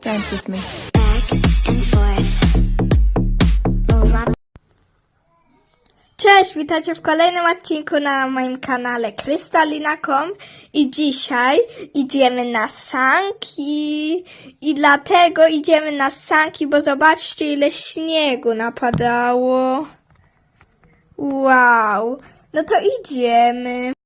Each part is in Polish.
Dance with me. Cześć, witajcie w kolejnym odcinku na moim kanale Krystalina.com i dzisiaj idziemy na sanki i dlatego idziemy na sanki, bo zobaczcie ile śniegu napadało. Wow, no to idziemy.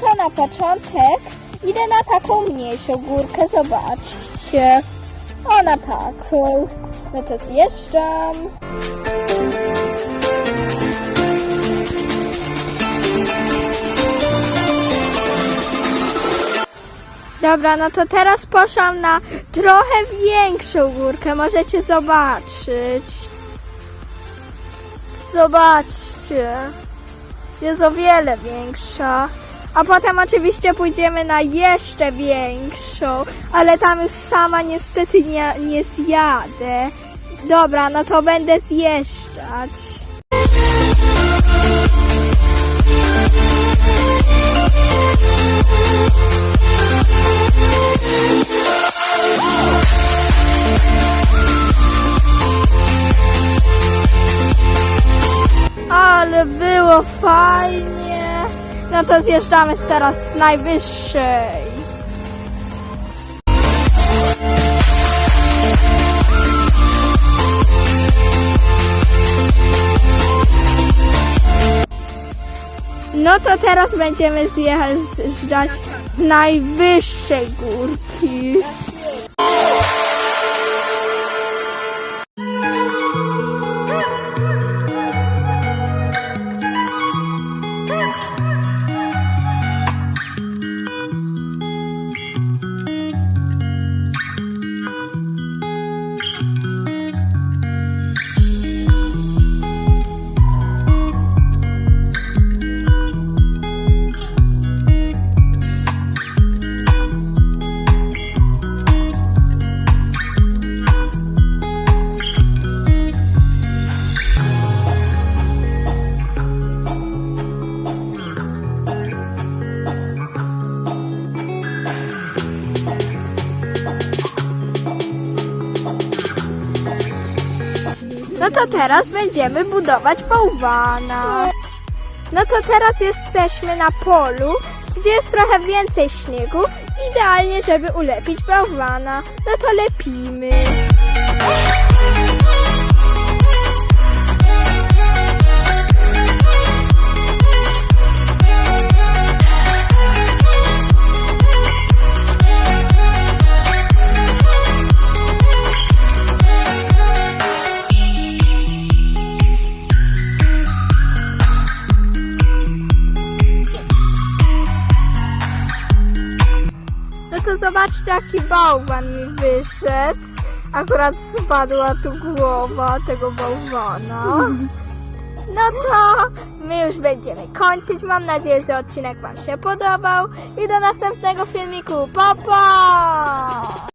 To na początek idę na taką mniejszą górkę, zobaczcie. O, na taką. No to zjeżdżam. Dobra, no to teraz poszłam na trochę większą górkę. Możecie zobaczyć. Zobaczcie. Jest o wiele większa. A potem oczywiście pójdziemy na jeszcze większą, ale tam już sama niestety nie, nie zjadę. Dobra, no to będę zjeżdżać. Ale było fajnie. No to zjeżdżamy teraz z najwyższej. No to teraz będziemy zjeżdżać z najwyższej górki. No to teraz będziemy budować bałwana. No to teraz jesteśmy na polu, gdzie jest trochę więcej śniegu. Idealnie, żeby ulepić bałwana. No to lepimy. Zobaczcie, jaki bałwan mi wyszedł. Akurat spadła tu głowa tego bałwana. No to my już będziemy kończyć. Mam nadzieję, że odcinek Wam się podobał. I do następnego filmiku. Pa, pa!